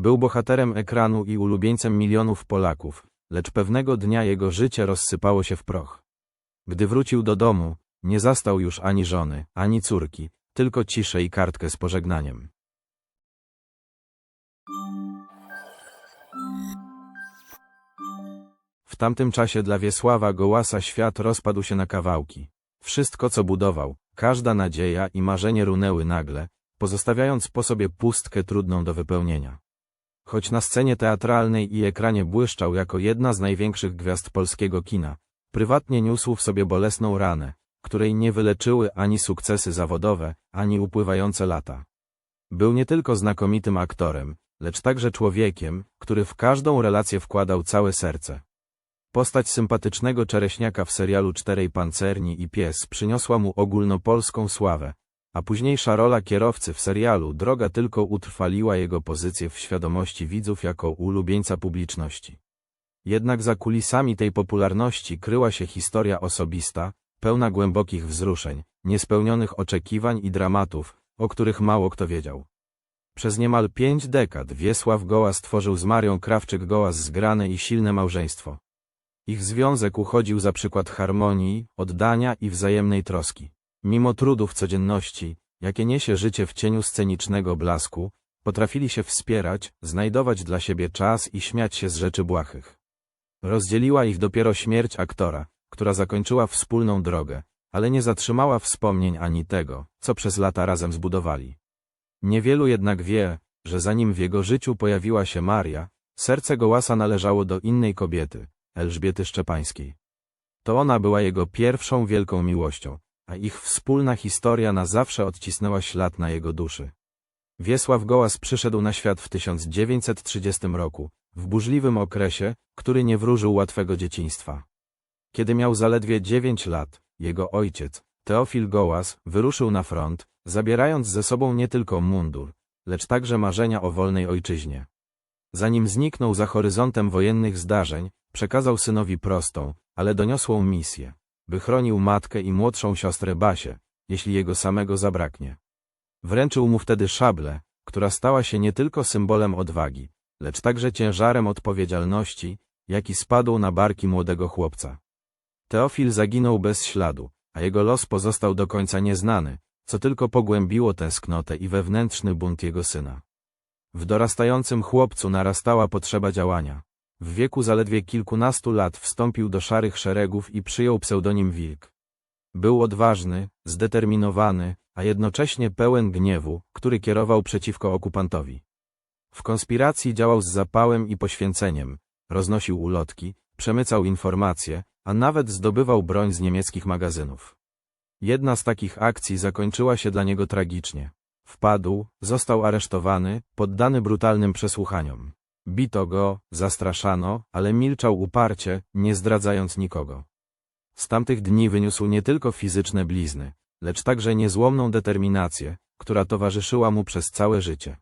Był bohaterem ekranu i ulubieńcem milionów Polaków, lecz pewnego dnia jego życie rozsypało się w proch. Gdy wrócił do domu, nie zastał już ani żony, ani córki, tylko ciszę i kartkę z pożegnaniem. W tamtym czasie dla Wiesława Gołasa świat rozpadł się na kawałki. Wszystko, co budował, każda nadzieja i marzenie runęły nagle, pozostawiając po sobie pustkę trudną do wypełnienia. Choć na scenie teatralnej i ekranie błyszczał jako jedna z największych gwiazd polskiego kina, prywatnie niósł w sobie bolesną ranę, której nie wyleczyły ani sukcesy zawodowe, ani upływające lata. Był nie tylko znakomitym aktorem, lecz także człowiekiem, który w każdą relację wkładał całe serce. Postać sympatycznego czereśniaka w serialu Czterej Pancerni i Pies przyniosła mu ogólnopolską sławę, a późniejsza rola kierowcy w serialu Droga tylko utrwaliła jego pozycję w świadomości widzów jako ulubieńca publiczności. Jednak za kulisami tej popularności kryła się historia osobista, pełna głębokich wzruszeń, niespełnionych oczekiwań i dramatów, o których mało kto wiedział. Przez niemal pięć dekad Wiesław Goła stworzył z Marią Krawczyk-Gołas zgrane i silne małżeństwo. Ich związek uchodził za przykład harmonii, oddania i wzajemnej troski. Mimo trudów codzienności, jakie niesie życie w cieniu scenicznego blasku, potrafili się wspierać, znajdować dla siebie czas i śmiać się z rzeczy błahych. Rozdzieliła ich dopiero śmierć aktora, która zakończyła wspólną drogę, ale nie zatrzymała wspomnień ani tego, co przez lata razem zbudowali. Niewielu jednak wie, że zanim w jego życiu pojawiła się Maria, serce Gołasa należało do innej kobiety, Elżbiety Szczepańskiej. To ona była jego pierwszą wielką miłością, a ich wspólna historia na zawsze odcisnęła ślad na jego duszy. Wiesław Gołas przyszedł na świat w 1930 roku, w burzliwym okresie, który nie wróżył łatwego dzieciństwa. Kiedy miał zaledwie 9 lat, jego ojciec, Teofil Gołas, wyruszył na front, zabierając ze sobą nie tylko mundur, lecz także marzenia o wolnej ojczyźnie. Zanim zniknął za horyzontem wojennych zdarzeń, przekazał synowi prostą, ale doniosłą misję, by chronił matkę i młodszą siostrę Basię, jeśli jego samego zabraknie. Wręczył mu wtedy szablę, która stała się nie tylko symbolem odwagi, lecz także ciężarem odpowiedzialności, jaki spadł na barki młodego chłopca. Teofil zaginął bez śladu, a jego los pozostał do końca nieznany, co tylko pogłębiło tęsknotę i wewnętrzny bunt jego syna. W dorastającym chłopcu narastała potrzeba działania. W wieku zaledwie kilkunastu lat wstąpił do szarych szeregów i przyjął pseudonim Wilk. Był odważny, zdeterminowany, a jednocześnie pełen gniewu, który kierował przeciwko okupantowi. W konspiracji działał z zapałem i poświęceniem, roznosił ulotki, przemycał informacje, a nawet zdobywał broń z niemieckich magazynów. Jedna z takich akcji zakończyła się dla niego tragicznie. Wpadł, został aresztowany, poddany brutalnym przesłuchaniom. Bito go, zastraszano, ale milczał uparcie, nie zdradzając nikogo. Z tamtych dni wyniósł nie tylko fizyczne blizny, lecz także niezłomną determinację, która towarzyszyła mu przez całe życie.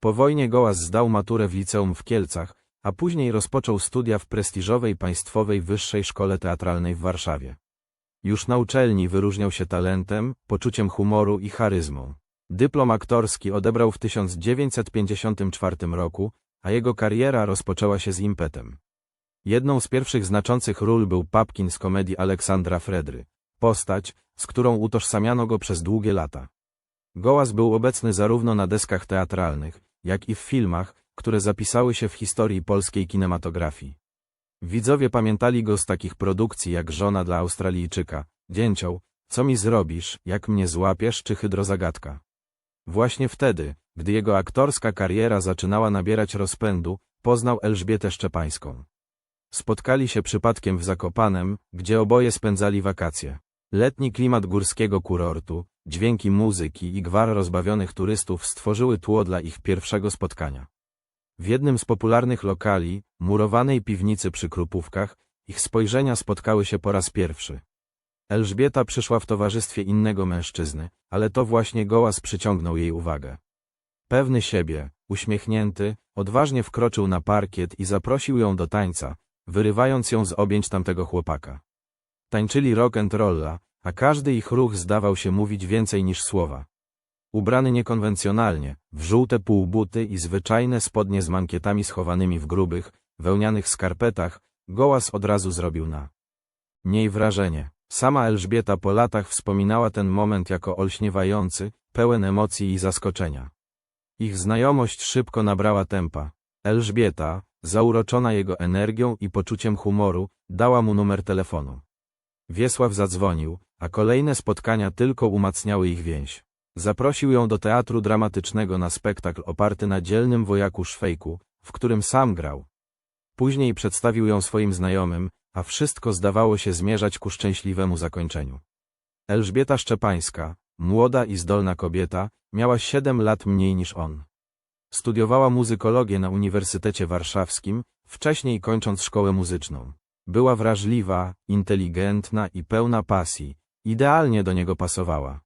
Po wojnie Gołas zdał maturę w liceum w Kielcach, a później rozpoczął studia w prestiżowej Państwowej Wyższej Szkole Teatralnej w Warszawie. Już na uczelni wyróżniał się talentem, poczuciem humoru i charyzmą. Dyplom aktorski odebrał w 1954 roku, a jego kariera rozpoczęła się z impetem. Jedną z pierwszych znaczących ról był Papkin z komedii Aleksandra Fredry, postać, z którą utożsamiano go przez długie lata. Gołas był obecny zarówno na deskach teatralnych, jak i w filmach, które zapisały się w historii polskiej kinematografii. Widzowie pamiętali go z takich produkcji jak Żona dla Australijczyka, Dzięcioł, Co mi zrobisz, jak mnie złapiesz czy Hydrozagadka. Właśnie wtedy, gdy jego aktorska kariera zaczynała nabierać rozpędu, poznał Elżbietę Szczepańską. Spotkali się przypadkiem w Zakopanem, gdzie oboje spędzali wakacje. Letni klimat górskiego kurortu, dźwięki muzyki i gwar rozbawionych turystów stworzyły tło dla ich pierwszego spotkania. W jednym z popularnych lokali, murowanej piwnicy przy Krupówkach, ich spojrzenia spotkały się po raz pierwszy. Elżbieta przyszła w towarzystwie innego mężczyzny, ale to właśnie Gołas przyciągnął jej uwagę. Pewny siebie, uśmiechnięty, odważnie wkroczył na parkiet i zaprosił ją do tańca, wyrywając ją z objęć tamtego chłopaka. Tańczyli rock and rolla, a każdy ich ruch zdawał się mówić więcej niż słowa. Ubrany niekonwencjonalnie, w żółte półbuty i zwyczajne spodnie z mankietami schowanymi w grubych, wełnianych skarpetach, Gołas od razu zrobił na niej wrażenie. Sama Elżbieta po latach wspominała ten moment jako olśniewający, pełen emocji i zaskoczenia. Ich znajomość szybko nabrała tempa. Elżbieta, zauroczona jego energią i poczuciem humoru, dała mu numer telefonu. Wiesław zadzwonił, a kolejne spotkania tylko umacniały ich więź. Zaprosił ją do teatru dramatycznego na spektakl oparty na dzielnym wojaku Szwejku, w którym sam grał. Później przedstawił ją swoim znajomym, a wszystko zdawało się zmierzać ku szczęśliwemu zakończeniu. Elżbieta Szczepańska, młoda i zdolna kobieta, miała siedem lat mniej niż on. Studiowała muzykologię na Uniwersytecie Warszawskim, wcześniej kończąc szkołę muzyczną. Była wrażliwa, inteligentna i pełna pasji, idealnie do niego pasowała.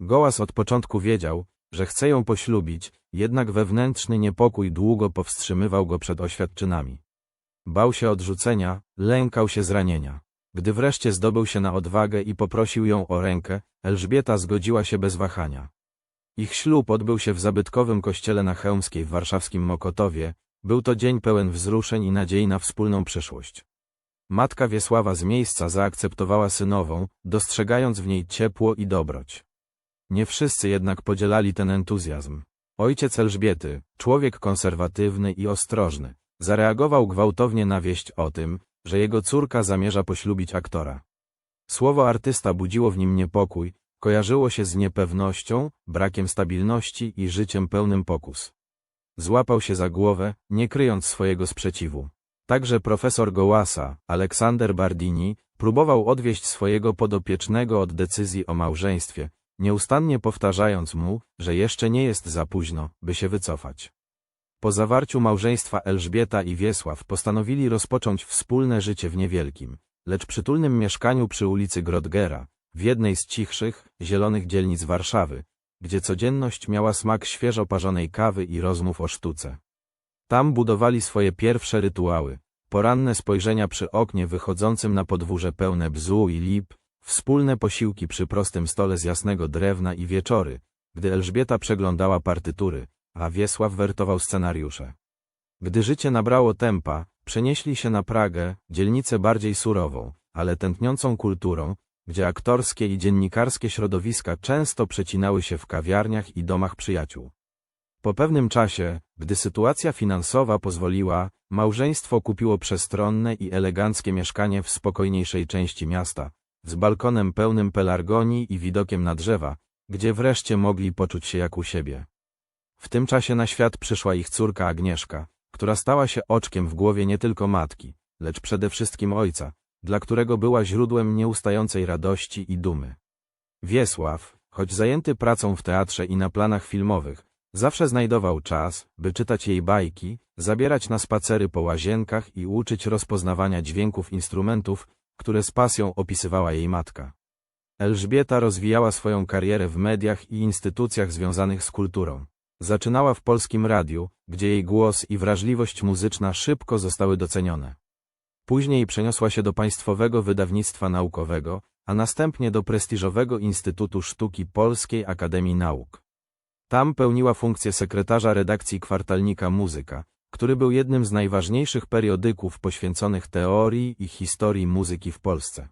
Gołas od początku wiedział, że chce ją poślubić, jednak wewnętrzny niepokój długo powstrzymywał go przed oświadczynami. Bał się odrzucenia, lękał się zranienia. Gdy wreszcie zdobył się na odwagę i poprosił ją o rękę, Elżbieta zgodziła się bez wahania. Ich ślub odbył się w zabytkowym kościele na Chełmskiej w warszawskim Mokotowie. Był to dzień pełen wzruszeń i nadziei na wspólną przyszłość. Matka Wiesława z miejsca zaakceptowała synową, dostrzegając w niej ciepło i dobroć. Nie wszyscy jednak podzielali ten entuzjazm. Ojciec Elżbiety, człowiek konserwatywny i ostrożny, zareagował gwałtownie na wieść o tym, że jego córka zamierza poślubić aktora. Słowo artysta budziło w nim niepokój, kojarzyło się z niepewnością, brakiem stabilności i życiem pełnym pokus. Złapał się za głowę, nie kryjąc swojego sprzeciwu. Także profesor Gołasa, Aleksander Bardini, próbował odwieść swojego podopiecznego od decyzji o małżeństwie, nieustannie powtarzając mu, że jeszcze nie jest za późno, by się wycofać. Po zawarciu małżeństwa Elżbieta i Wiesław postanowili rozpocząć wspólne życie w niewielkim, lecz przytulnym mieszkaniu przy ulicy Grodgera, w jednej z cichszych, zielonych dzielnic Warszawy, gdzie codzienność miała smak świeżo parzonej kawy i rozmów o sztuce. Tam budowali swoje pierwsze rytuały, poranne spojrzenia przy oknie wychodzącym na podwórze pełne bzu i lip, wspólne posiłki przy prostym stole z jasnego drewna i wieczory, gdy Elżbieta przeglądała partytury, a Wiesław wertował scenariusze. Gdy życie nabrało tempa, przenieśli się na Pragę, dzielnicę bardziej surową, ale tętniącą kulturą, gdzie aktorskie i dziennikarskie środowiska często przecinały się w kawiarniach i domach przyjaciół. Po pewnym czasie, gdy sytuacja finansowa pozwoliła, małżeństwo kupiło przestronne i eleganckie mieszkanie w spokojniejszej części miasta, z balkonem pełnym pelargonii i widokiem na drzewa, gdzie wreszcie mogli poczuć się jak u siebie. W tym czasie na świat przyszła ich córka Agnieszka, która stała się oczkiem w głowie nie tylko matki, lecz przede wszystkim ojca, dla którego była źródłem nieustającej radości i dumy. Wiesław, choć zajęty pracą w teatrze i na planach filmowych, zawsze znajdował czas, by czytać jej bajki, zabierać na spacery po łazienkach i uczyć rozpoznawania dźwięków instrumentów, które z pasją opisywała jej matka. Elżbieta rozwijała swoją karierę w mediach i instytucjach związanych z kulturą. Zaczynała w polskim radiu, gdzie jej głos i wrażliwość muzyczna szybko zostały docenione. Później przeniosła się do Państwowego Wydawnictwa Naukowego, a następnie do prestiżowego Instytutu Sztuki Polskiej Akademii Nauk. Tam pełniła funkcję sekretarza redakcji kwartalnika Muzyka, który był jednym z najważniejszych periodyków poświęconych teorii i historii muzyki w Polsce.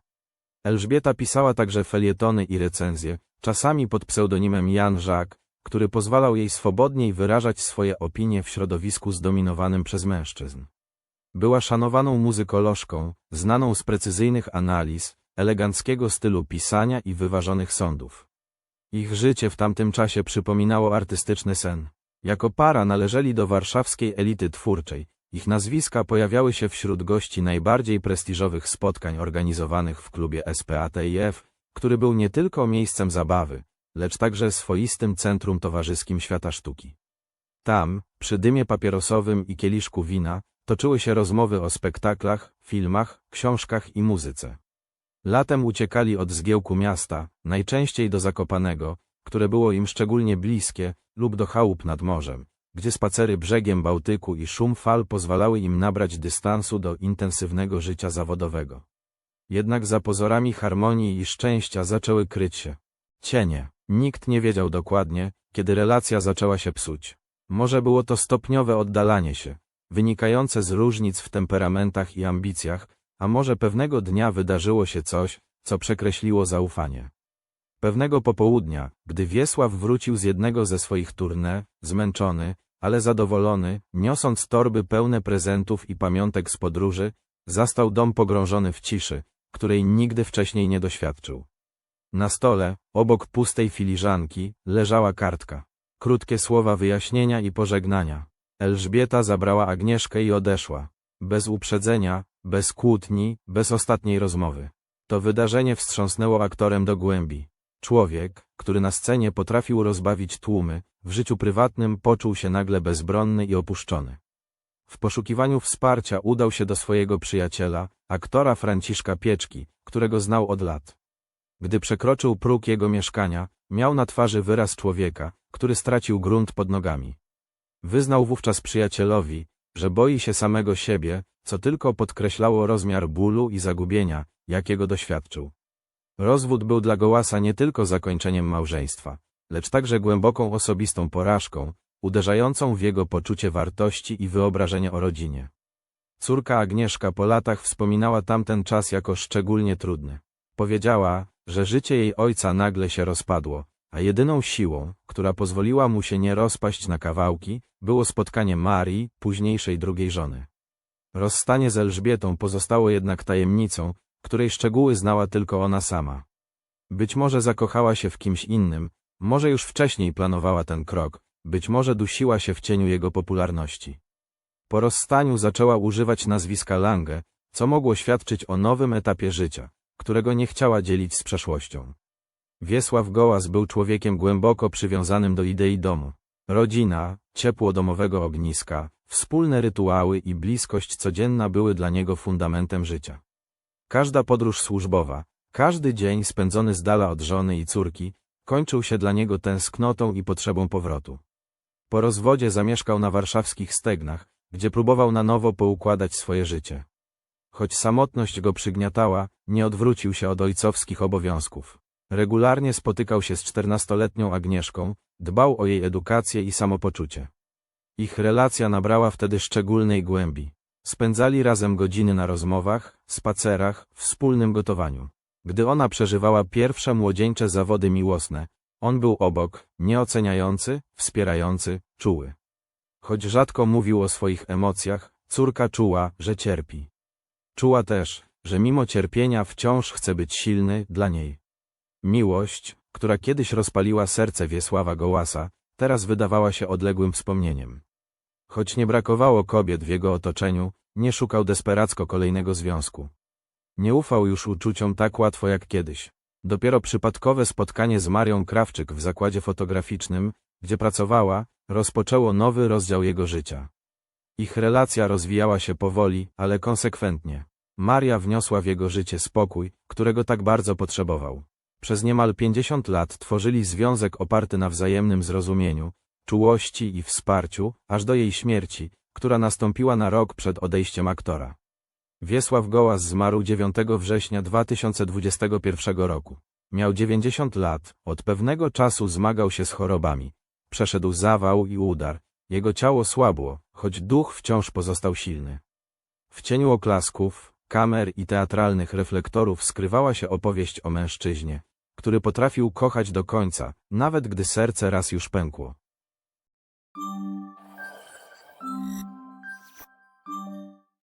Elżbieta pisała także felietony i recenzje, czasami pod pseudonimem Jan Jacques, który pozwalał jej swobodniej wyrażać swoje opinie w środowisku zdominowanym przez mężczyzn. Była szanowaną muzykolożką, znaną z precyzyjnych analiz, eleganckiego stylu pisania i wyważonych sądów. Ich życie w tamtym czasie przypominało artystyczny sen. Jako para należeli do warszawskiej elity twórczej, ich nazwiska pojawiały się wśród gości najbardziej prestiżowych spotkań organizowanych w klubie SPATIF, który był nie tylko miejscem zabawy, lecz także swoistym centrum towarzyskim świata sztuki. Tam, przy dymie papierosowym i kieliszku wina, toczyły się rozmowy o spektaklach, filmach, książkach i muzyce. Latem uciekali od zgiełku miasta, najczęściej do Zakopanego, które było im szczególnie bliskie, lub do chałup nad morzem, gdzie spacery brzegiem Bałtyku i szum fal pozwalały im nabrać dystansu do intensywnego życia zawodowego. Jednak za pozorami harmonii i szczęścia zaczęły kryć się cienie. Nikt nie wiedział dokładnie, kiedy relacja zaczęła się psuć. Może było to stopniowe oddalanie się, wynikające z różnic w temperamentach i ambicjach, a może pewnego dnia wydarzyło się coś, co przekreśliło zaufanie. Pewnego popołudnia, gdy Wiesław wrócił z jednego ze swoich tournée, zmęczony, ale zadowolony, niosąc torby pełne prezentów i pamiątek z podróży, zastał dom pogrążony w ciszy, której nigdy wcześniej nie doświadczył. Na stole, obok pustej filiżanki, leżała kartka. Krótkie słowa wyjaśnienia i pożegnania. Elżbieta zabrała Agnieszkę i odeszła. Bez uprzedzenia, bez kłótni, bez ostatniej rozmowy. To wydarzenie wstrząsnęło aktorem do głębi. Człowiek, który na scenie potrafił rozbawić tłumy, w życiu prywatnym poczuł się nagle bezbronny i opuszczony. W poszukiwaniu wsparcia udał się do swojego przyjaciela, aktora Franciszka Pieczki, którego znał od lat. Gdy przekroczył próg jego mieszkania, miał na twarzy wyraz człowieka, który stracił grunt pod nogami. Wyznał wówczas przyjacielowi, że boi się samego siebie, co tylko podkreślało rozmiar bólu i zagubienia, jakiego doświadczył. Rozwód był dla Gołasa nie tylko zakończeniem małżeństwa, lecz także głęboką osobistą porażką, uderzającą w jego poczucie wartości i wyobrażenie o rodzinie. Córka Agnieszka po latach wspominała tamten czas jako szczególnie trudny. Powiedziała, że życie jej ojca nagle się rozpadło, a jedyną siłą, która pozwoliła mu się nie rozpaść na kawałki, było spotkanie Marii, późniejszej drugiej żony. Rozstanie z Elżbietą pozostało jednak tajemnicą, której szczegóły znała tylko ona sama. Być może zakochała się w kimś innym, może już wcześniej planowała ten krok, być może dusiła się w cieniu jego popularności. Po rozstaniu zaczęła używać nazwiska Lange, co mogło świadczyć o nowym etapie życia, którego nie chciała dzielić z przeszłością. Wiesław Gołas był człowiekiem głęboko przywiązanym do idei domu. Rodzina, ciepło domowego ogniska, wspólne rytuały i bliskość codzienna były dla niego fundamentem życia. Każda podróż służbowa, każdy dzień spędzony z dala od żony i córki, kończył się dla niego tęsknotą i potrzebą powrotu. Po rozwodzie zamieszkał na warszawskich stegnach, gdzie próbował na nowo poukładać swoje życie. Choć samotność go przygniatała, nie odwrócił się od ojcowskich obowiązków. Regularnie spotykał się z czternastoletnią Agnieszką, dbał o jej edukację i samopoczucie. Ich relacja nabrała wtedy szczególnej głębi. Spędzali razem godziny na rozmowach, spacerach, wspólnym gotowaniu. Gdy ona przeżywała pierwsze młodzieńcze zawody miłosne, on był obok, nieoceniający, wspierający, czuły. Choć rzadko mówił o swoich emocjach, córka czuła, że cierpi. Czuła też, że mimo cierpienia wciąż chce być silny dla niej. Miłość, która kiedyś rozpaliła serce Wiesława Gołasa, teraz wydawała się odległym wspomnieniem. Choć nie brakowało kobiet w jego otoczeniu, nie szukał desperacko kolejnego związku. Nie ufał już uczuciom tak łatwo jak kiedyś. Dopiero przypadkowe spotkanie z Marią Krawczyk w zakładzie fotograficznym, gdzie pracowała, rozpoczęło nowy rozdział jego życia. Ich relacja rozwijała się powoli, ale konsekwentnie. Maria wniosła w jego życie spokój, którego tak bardzo potrzebował. Przez niemal 50 lat tworzyli związek oparty na wzajemnym zrozumieniu, czułości i wsparciu, aż do jej śmierci, która nastąpiła na rok przed odejściem aktora. Wiesław Gołas zmarł 9 września 2021 roku. Miał 90 lat, od pewnego czasu zmagał się z chorobami. Przeszedł zawał i udar. Jego ciało słabło, choć duch wciąż pozostał silny. W cieniu oklasków, kamer i teatralnych reflektorów skrywała się opowieść o mężczyźnie, który potrafił kochać do końca, nawet gdy serce raz już pękło.